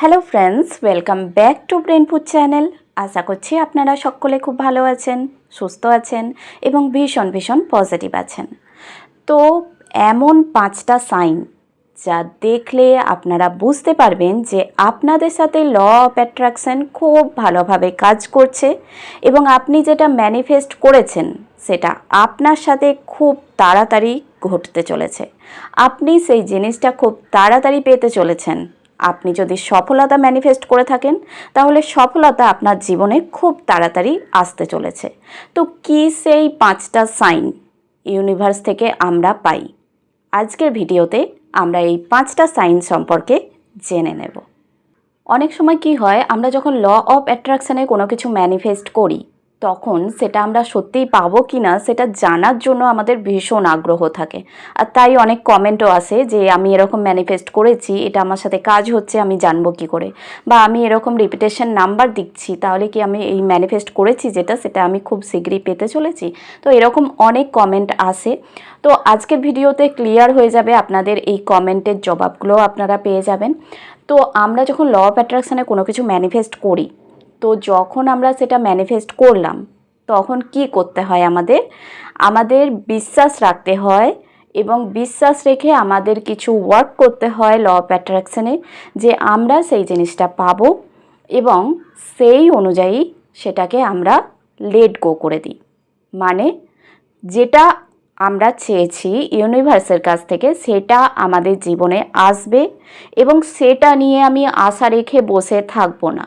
Hello friends welcome back to brain food channel আশা করছি আপনারা সকলে খুব ভালো আছেন, সুস্থ আছেন এবং ভীষণ ভীষণ পজিটিভ আছেন। তো এমন পাঁচটা সাইন যা দেখলে আপনারা বুঝতে পারবেন যে আপনাদের সাথে ল অফ অ্যাট্রাকশন খুব ভালোভাবে কাজ করছে এবং আপনি যেটা ম্যানিফেস্ট করেছেন, সেটা আপনার সাথে খুব তাড়াতাড়ি ঘটতে চলেছে। আপনি সেই জিনিসটা খুব তাড়াতাড়ি পেতে চলেছেন। আপনি যদি সফলতা ম্যানিফেস্ট করে থাকেন, তাহলে সফলতা আপনার জীবনে খুব তাড়াতাড়ি আসতে চলেছে। তো কী সেই পাঁচটা সাইন ইউনিভার্স থেকে আমরা পাই? আজকের ভিডিওতে আমরা এই পাঁচটা সাইন সম্পর্কে জেনে নেব। অনেক সময় কি হয়, আমরা যখন ল অফ অ্যাট্রাকশানে কোনো কিছু ম্যানিফেস্ট করি তখন সেটা আমরা সত্যিই পাবো কি না সেটা জানার জন্য আমাদের ভীষণ আগ্রহ থাকে। আর তাই অনেক কমেন্টও আসে যে, আমি এরকম ম্যানিফেস্ট করেছি, এটা আমার সাথে কাজ হচ্ছে, আমি জানব কি করে? বা, আমি এরকম রিপিটেশন নাম্বার দিচ্ছি, তাহলে কি আমি এই ম্যানিফেস্ট করেছি যেটা, সেটা আমি খুব শীঘ্রই পেতে চলেছি? তো এরকম অনেক কমেন্ট আসে। তো আজকের ভিডিওতে ক্লিয়ার হয়ে যাবে আপনাদের এই কমেন্টের জবাবগুলো আপনারা পেয়ে যাবেন। তো আমরা যখন ল অফ অ্যাট্রাকশানে কোনো কিছু ম্যানিফেস্ট করি তো যখন আমরা সেটা ম্যানিফেস্ট করলাম, তখন কি করতে হয় আমাদের? আমাদের বিশ্বাস রাখতে হয় এবং বিশ্বাস রেখে আমাদের কিছু ওয়ার্ক করতে হয় ল অফ অ্যাট্রাকশানে যে আমরা সেই জিনিসটা পাবো এবং সেই অনুযায়ী সেটাকে আমরা লেট গো করে দিই। মানে যেটা আমরা চেয়েছি ইউনিভার্সের কাছ থেকে, সেটা আমাদের জীবনে আসবে এবং সেটা নিয়ে আমি আশা রেখে বসে থাকব না।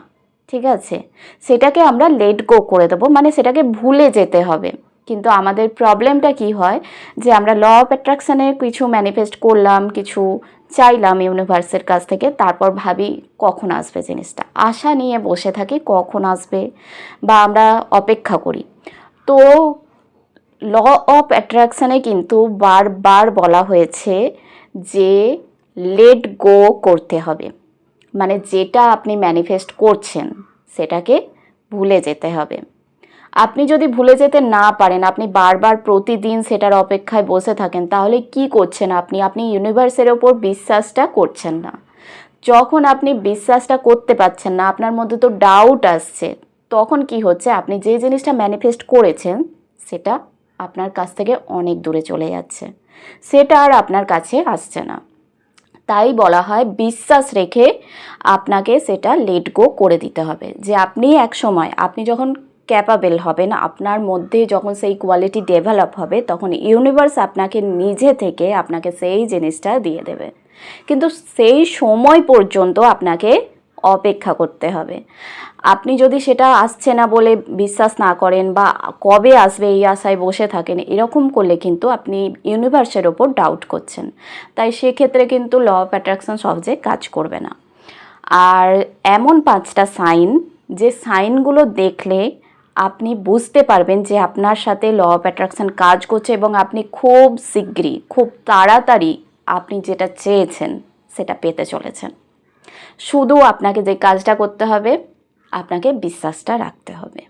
ঠিক আছে? সেটাকে আমরা লেট গো করে দেবো মানে সেটাকে ভুলে যেতে হবে। কিন্তু আমাদের প্রবলেমটা কি হয়? যে আমরা ল অফ অ্যাট্রাকশানে কিছু ম্যানিফেস্ট করলাম, কিছু চাইলাম ইউনিভার্সের কাছ থেকে, তারপর ভাবি কখন আসবে জিনিসটা? আশা নিয়ে বসে থাকি কখন আসবে? বা আমরা অপেক্ষা করি। তো ল অফ অ্যাট্রাকশানে কিন্তু বারবার বলা হয়েছে যে লেট গো করতে হবে। মানে যেটা আপনি ম্যানিফেস্ট করছেন, সেটাকে ভুলে যেতে হবে। আপনি যদি ভুলে যেতে না পারেন, আপনি বারবার প্রতিদিন সেটার অপেক্ষায় বসে থাকেন, তাহলে কি করছেন আপনি? আপনি ইউনিভার্সের ওপর বিশ্বাসটা করছেন না। যখন আপনি বিশ্বাসটা করতে পারছেন না, আপনার মধ্যে তো ডাউট আসছে, তখন কি হচ্ছে? আপনি যে জিনিসটা ম্যানিফেস্ট করেছেন, সেটা আপনার কাছ থেকে অনেক দূরে চলে যাচ্ছে। সেটা আর আপনার কাছে আসছে না। তাই বলা হয় বিশ্বাস রেখে আপনাকে সেটা লেট গো করে দিতে হবে। যে আপনি এক সময়, আপনি যখন ক্যাপাবেল হবেন, আপনার মধ্যে যখন সেই কোয়ালিটি ডেভেলপ হবে, তখন ইউনিভার্স আপনাকে নিজে থেকে আপনাকে সেই জিনিসটা দিয়ে দেবে। কিন্তু সেই সময় পর্যন্ত আপনাকে অপেক্ষা করতে হবে। আপনি যদি সেটা আসছে না বলে বিশ্বাস না করেন বা কবে আসবে এই আশায় বসে থাকেন, এরকম করলে কিন্তু আপনি ইউনিভার্সের ওপর ডাউট করছেন। তাই সেক্ষেত্রে কিন্তু ল অফ অ্যাট্রাকশন সহজে কাজ করবে না। আর এমন পাঁচটা সাইন যে সাইনগুলো দেখলে আপনি বুঝতে পারবেন যে আপনার সাথে ল অফ অ্যাট্রাকশন কাজ করছে এবং আপনি খুব শীঘ্রই খুব তাড়াতাড়ি আপনি যেটা চেয়েছেন সেটা পেতে চলেছেন। শুধু আপনাকে যে কাজটা করতে হবে, আপনাকে বিশ্বাসটা রাখতে হবে।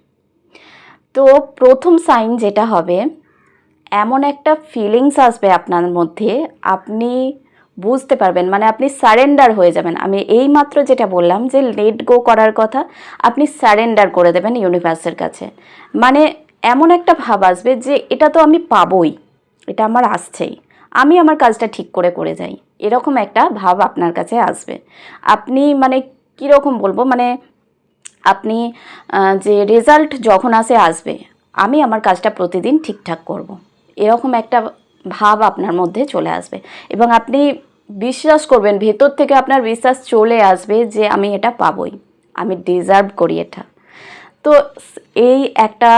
তো প্রথম সাইন যেটা হবে, এমন একটা ফিলিংস আসবে আপনার মধ্যে, আপনি বুঝতে পারবেন মানে আপনি সারেন্ডার হয়ে যাবেন। আমি এই মাত্র যেটা বললাম যে লেট গো করার কথা, আপনি সারেন্ডার করে দেবেন ইউনিভার্সের কাছে। মানে এমন একটা ভাব আসবে যে এটা তো আমি পাবই, এটা আমার আসছেই, আমি আমার কাজটা ঠিক করে করে যাই। এরকম একটা ভাব আপনার কাছে আসবে। আপনি মানে কীরকম বলব? মানে আপনি যে রেজাল্ট যখন আসে, আসবে। আমি আমার কাজটা প্রতিদিন ঠিকঠাক করব। এরকম একটা ভাব আপনার মধ্যে চলে আসবে। এবং আপনি বিশ্বাস করবেন, ভেতর থেকে আপনার বিশ্বাস চলে আসবে যে আমি এটা পাবই। আমি ডিজার্ভ করি এটা। তো এই একটা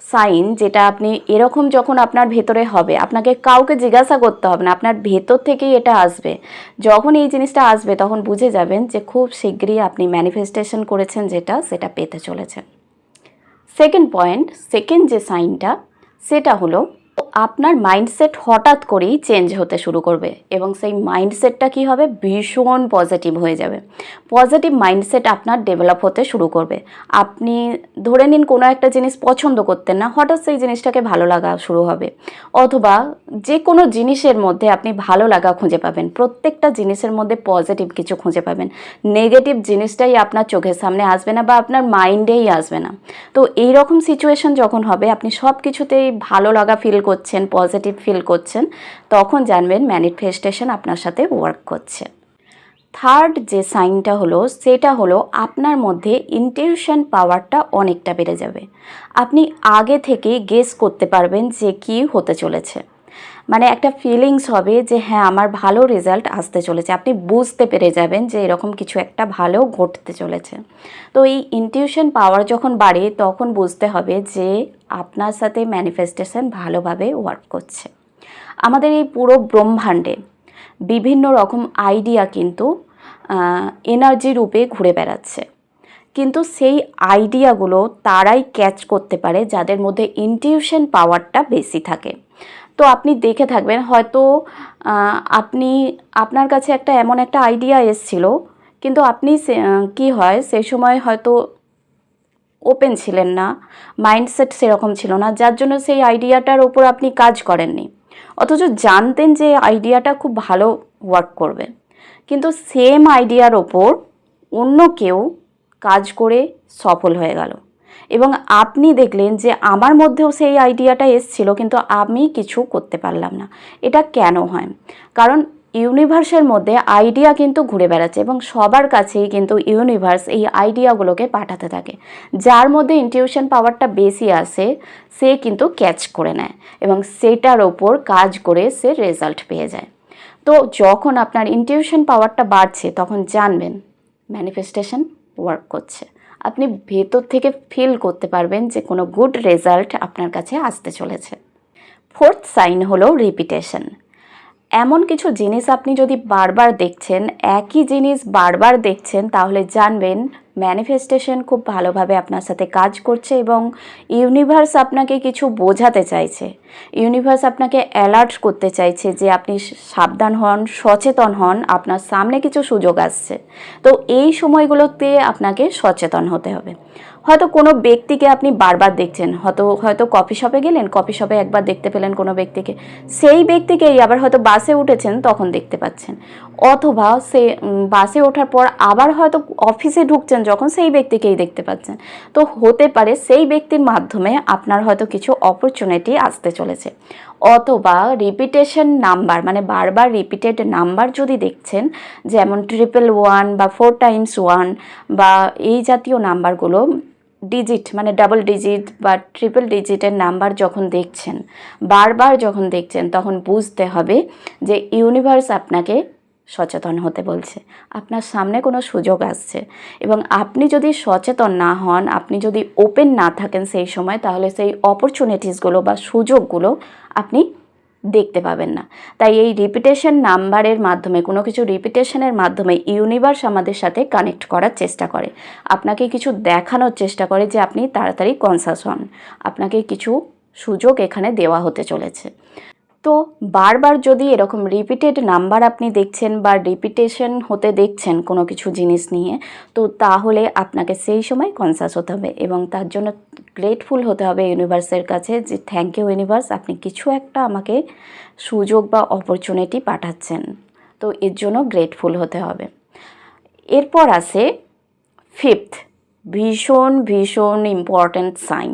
সাইন যেটা আপনি এরকম যখন আপনার ভেতরে হবে, আপনাকে কাউকে জিজ্ঞাসা করতে হবে না, আপনার ভেতর থেকেই এটা আসবে। যখন এই জিনিসটা আসবে, তখন বুঝে যাবেন যে খুব শীঘ্রই আপনি ম্যানিফেস্টেশন করেছেন যেটা, সেটা পেতে চলেছেন। সেকেন্ড পয়েন্ট সেকেন্ড যে সাইনটা, সেটা হলো আপনার মাইন্ডসেট হঠাৎ করেই চেঞ্জ হতে শুরু করবে এবং সেই মাইন্ডসেটটা কি হবে? ভীষণ পজিটিভ হয়ে যাবে। পজিটিভ মাইন্ডসেট আপনার ডেভেলপ হতে শুরু করবে। আপনি ধরে নিন কোনো একটা জিনিস পছন্দ করতেন না, হঠাৎ সেই জিনিসটাকে ভালো লাগা শুরু হবে। অথবা যে কোনো জিনিসের মধ্যে আপনি ভালো লাগা খুঁজে পাবেন। প্রত্যেকটা জিনিসের মধ্যে পজিটিভ কিছু খুঁজে পাবেন। নেগেটিভ জিনিসটাই আপনার চোখের সামনে আসবে না বা আপনার মাইন্ডেই আসবে না। তো এইরকম সিচুয়েশন যখন হবে, আপনি সব কিছুতেই ভালো লাগা ফিল করছেন পজিটিভ ফিল করছেন, তখন জানবেন ম্যানিফেস্টেশন আপনার সাথে ওয়ার্ক করছে। থার্ড যে সাইনটা হলো, সেটা হলো আপনার মধ্যে ইনটিউশন পাওয়ারটা অনেকটা বেড়ে যাবে। আপনি আগে থেকে গেস করতে পারবেন যে কি হতে চলেছে। মানে একটা ফিলিংস হবে যে হ্যাঁ আমার ভালো রেজাল্ট আসতে চলেছে। আপনি বুঝতে পেরে যাবেন যে, এরকম কিছু একটা ভালো ঘটতে চলেছে। তো এই ইনটিউশন পাওয়ার যখন বাড়ে, তখন বুঝতে হবে যে, আপনার সাথে ম্যানিফেস্টেশন ভালোভাবে ওয়ার্ক করছে। আমাদের এই পুরো ব্রহ্মাণ্ডে বিভিন্ন রকম আইডিয়া কিন্তু এনার্জি রূপে ঘুরে বেড়াচ্ছে। কিন্তু সেই আইডিয়াগুলো তারাই ক্যাচ করতে পারে, যাদের মধ্যে ইনটিউশন পাওয়ারটা বেশি থাকে। তো আপনি দেখে থাকবেন। হয়তো আপনি, আপনার কাছে একটা এমন একটা আইডিয়া এসছিল, কিন্তু আপনি কি হয়, সেই সময় হয়তো ওপেন ছিলেন না মাইন্ডসেট সেরকম ছিল না, যার জন্য সেই আইডিয়াটার ওপর আপনি কাজ করেননি। অথচ জানতেন যে আইডিয়াটা খুব ভালো ওয়ার্ক করবে। কিন্তু সেম আইডিয়ার ওপর অন্য কেউ কাজ করে সফল হয়ে গেল। এবং আপনি দেখলেন যে আমার মধ্যেও সেই আইডিয়াটা এসছিল, কিন্তু আমি কিছু করতে পারলাম না। এটা কেন হয়? কারণ ইউনিভার্সের মধ্যে আইডিয়া কিন্তু ঘুরে বেড়াচ্ছে এবং সবার কাছেই কিন্তু ইউনিভার্স এই আইডিয়াগুলোকে পাঠাতে থাকে। যার মধ্যে ইনটিউশন পাওয়ারটা বেশি আসে সে কিন্তু ক্যাচ করে নেয় এবং সেটার ওপর কাজ করে সে রেজাল্ট পেয়ে যায়। তো যখন আপনার ইনটিউশন পাওয়ারটা বাড়ছে, তখন জানবেন ম্যানিফেস্টেশন ওয়ার্ক করছে। আপনি ভেতর থেকে ফিল করতে পারবেন যে কোনো গুড রেজাল্ট আপনার কাছে আসতে চলেছে। ফোর্থ সাইন হলো রিপিটেশন এমন কিছু জিনিস আপনি যদি বারবার দেখছেন, একই জিনিস বারবার দেখছেন, তাহলে জানবেন ম্যানিফেস্টেশন খুব ভালোভাবে আপনার সাথে কাজ করছে এবং ইউনিভার্স আপনাকে কিছু বোঝাতে চাইছে। ইউনিভার্স আপনাকে অ্যালার্ট করতে চাইছে যে আপনি সাবধান হন, সচেতন হন, আপনার সামনে কিছু সুযোগ আসছে। তো এই সময়গুলোতে আপনাকে সচেতন হতে হবে। হয়তো কোনো ব্যক্তিকে আপনি বারবার দেখছেন, হয়তো হয়তো কফি শপে গেলেন কফি শপে একবার দেখতে পেলেন কোনো ব্যক্তিকে। সেই ব্যক্তিকেই আবার হয়তো বাসে উঠেছেন, তখন দেখতে পাচ্ছেন। অথবা সে বাসে ওঠার পর আবার হয়তো অফিসে ঢুকছেন যখন সেই ব্যক্তিকেই দেখতে পাচ্ছেন। তো হতে পারে সেই ব্যক্তির মাধ্যমে আপনার হয়তো কিছু অপরচুনিটি আসতে চলেছে। অথবা রিপিটেশন নাম্বার মানে বারবার রিপিটেড নাম্বার যদি দেখছেন, যেমন ট্রিপল ওয়ান বা ফোর টাইমস ওয়ান বা এই জাতীয় নাম্বারগুলো ডিজিট মানে ডাবল ডিজিট বা ট্রিপল ডিজিটের নাম্বার যখন দেখছেন, বারবার যখন দেখছেন, তখন বুঝতে হবে যে ইউনিভার্স আপনাকে সচেতন হতে বলছে। আপনার সামনে কোনো সুযোগ আসছে এবং আপনি যদি সচেতন না হন, আপনি যদি ওপেন না থাকেন সেই সময়, তাহলে সেই অপরচুনিটিসগুলো বা সুযোগগুলো আপনি দেখতে পাবেন না। তাই এই রিপিটেশন নাম্বারের মাধ্যমে, কোনো কিছু রিপিটেশনের মাধ্যমে ইউনিভার্স আমাদের সাথে কানেক্ট করার চেষ্টা করে। আপনাকে কিছু দেখানোর চেষ্টা করে যে আপনি তাড়াতাড়ি কনসাস হন। আপনাকে কিছু সুযোগ এখানে দেওয়া হতে চলেছে। তো বারবার যদি এরকম রিপিটেড নাম্বার আপনি দেখছেন বা রিপিটেশন হতে দেখছেন কোনো কিছু জিনিস নিয়ে, তো তাহলে আপনাকে সেই সময় কনসাস হতে হবে এবং তার জন্য গ্রেটফুল হতে হবে ইউনিভার্সের কাছে যে থ্যাংক ইউ ইউনিভার্স আপনি কিছু একটা আমাকে সুযোগ বা অপরচুনিটি পাঠাচ্ছেন। তো এর জন্য গ্রেটফুল হতে হবে। এরপর আসে ফিফথ ভীষণ ভীষণ ইম্পর্ট্যান্ট সাইন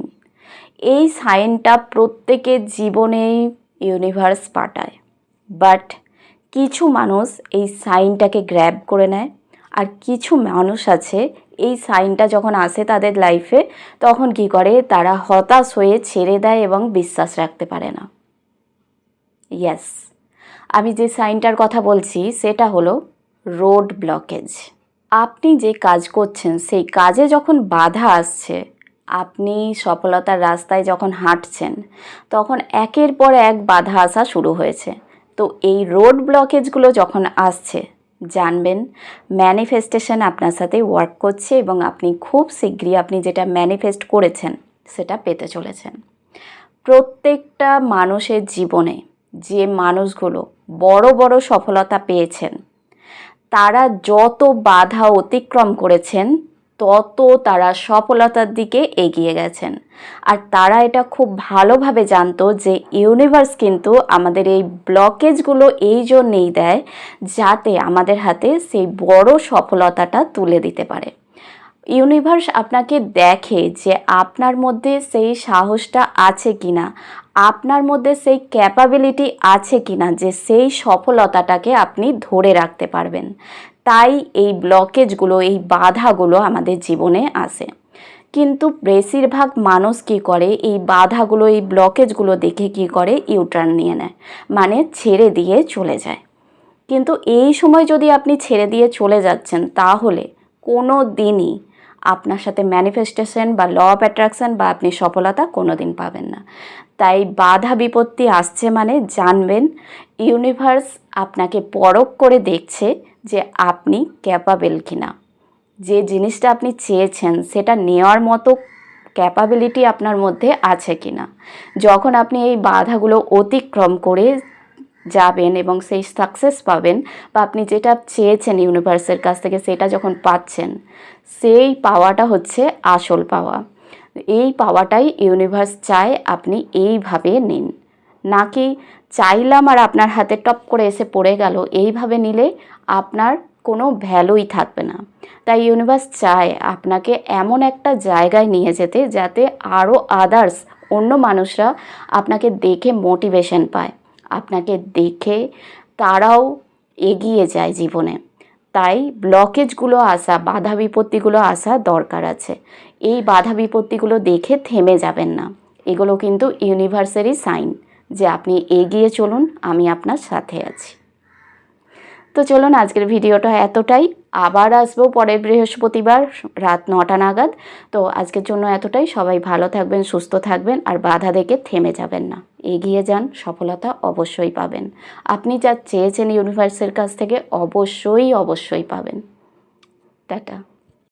এই সাইনটা প্রত্যেকের জীবনেই ইউনিভার্স পাঠায়। বাট কিছু মানুষ এই সাইনটাকে গ্র্যাব করে নেয় আর কিছু মানুষ আছে এই সাইনটা যখন আসে তাদের লাইফে তখন কি করে? তারা হতাশ হয়ে ছেড়ে দেয় এবং বিশ্বাস রাখতে পারে না। ইয়েস আমি যে সাইনটার কথা বলছি, সেটা হলো রোড ব্লকেজ আপনি যে কাজ করছেন, সেই কাজে যখন বাধা আসছে আপনি সফলতার রাস্তায় যখন হাঁটছেন, তখন একের পর এক বাধা আসা শুরু হয়েছে। তো এই রোড ব্লকেজগুলো যখন আসছে, জানবেন ম্যানিফেস্টেশন আপনার সাথে ওয়ার্ক করছে এবং আপনি খুব শীঘ্রই আপনি যেটা ম্যানিফেস্ট করেছেন, সেটা পেতে চলেছেন। প্রত্যেকটা মানুষের জীবনে যে মানুষগুলো বড় বড় সফলতা পেয়েছেন, তারা যত বাধা অতিক্রম করেছেন তত তারা সফলতার দিকে এগিয়ে গেছেন। আর তারা এটা খুব ভালোভাবে জানতো যে ইউনিভার্স কিন্তু আমাদের এই ব্লকেজগুলো এই জন্যেই দেয় যাতে আমাদের হাতে সেই বড় সফলতাটা তুলে দিতে পারে। ইউনিভার্স আপনাকে দেখে যে আপনার মধ্যে সেই সাহসটা আছে কি না আপনার মধ্যে সেই ক্যাপাবিলিটি আছে কি না যে সেই সফলতাটাকে আপনি ধরে রাখতে পারবেন। তাই এই ব্লকেজগুলো এই বাধাগুলো আমাদের জীবনে আসে। কিন্তু বেশিরভাগ মানুষ কী করে, এই বাধাগুলো, এই ব্লকেজগুলো দেখে কী করে ইউটার্ন নিয়ে নেয়। মানে ছেড়ে দিয়ে চলে যায়। কিন্তু এই সময় যদি আপনি ছেড়ে দিয়ে চলে যাচ্ছেন, তাহলে কোনো দিনই আপনার সাথে ম্যানিফেস্টেশন বা ল অফ অ্যাট্রাকশন বা আপনি সফলতা কোনো দিন পাবেন না। তাই বাধা বিপত্তি আসছে মানে জানবেন ইউনিভার্স আপনাকে পরখ করে দেখছে যে আপনি ক্যাপাবেল কিনা। যে জিনিসটা আপনি চেয়েছেন, সেটা নেওয়ার মতো ক্যাপাবিলিটি আপনার মধ্যে আছে কিনা। যখন আপনি এই বাধাগুলো অতিক্রম করে যাবেন এবং সেই সাকসেস পাবেন বা আপনি যেটা চেয়েছেন ইউনিভার্সের কাছ থেকে, সেটা যখন পাচ্ছেন, সেই পাওয়াটা হচ্ছে আসল পাওয়া। এই পাওয়াটাই ইউনিভার্স চায় আপনি এইভাবে নিন। নাকি চাইলাম আর আপনার হাতে টপ করে এসে পড়ে গেল, এইভাবে নিলে আপনার কোনো ভ্যালুই থাকবে না। তাই ইউনিভার্স চায় আপনাকে এমন একটা জায়গায় নিয়ে যেতে যাতে আরও আদার্স অন্য মানুষরা আপনাকে দেখে মোটিভেশন পায়। আপনাকে দেখে তারাও এগিয়ে যায় জীবনে। তাই ব্লকেজগুলো আসা, বাধা বিপত্তিগুলো আসা দরকার আছে। এই বাধা বিপত্তিগুলো দেখে থেমে যাবেন না। এগুলো কিন্তু ইউনিভার্সেরই সাইন যে আপনি এগিয়ে চলুন, আমি আপনার সাথে আছি। তো চলুন, আজকের ভিডিওটা এতটাই। আবার আসব পরের বৃহস্পতিবার রাত নটা নাগাদ। তো আজকের জন্য এতটাই। সবাই ভালো থাকবেন, সুস্থ থাকবেন, আর বাধা দেখে থেমে যাবেন না। এগিয়ে যান, সফলতা অবশ্যই পাবেন। আপনি যা চেয়েছেন ইউনিভার্সের কাছ থেকে, অবশ্যই অবশ্যই পাবেন। টাটা।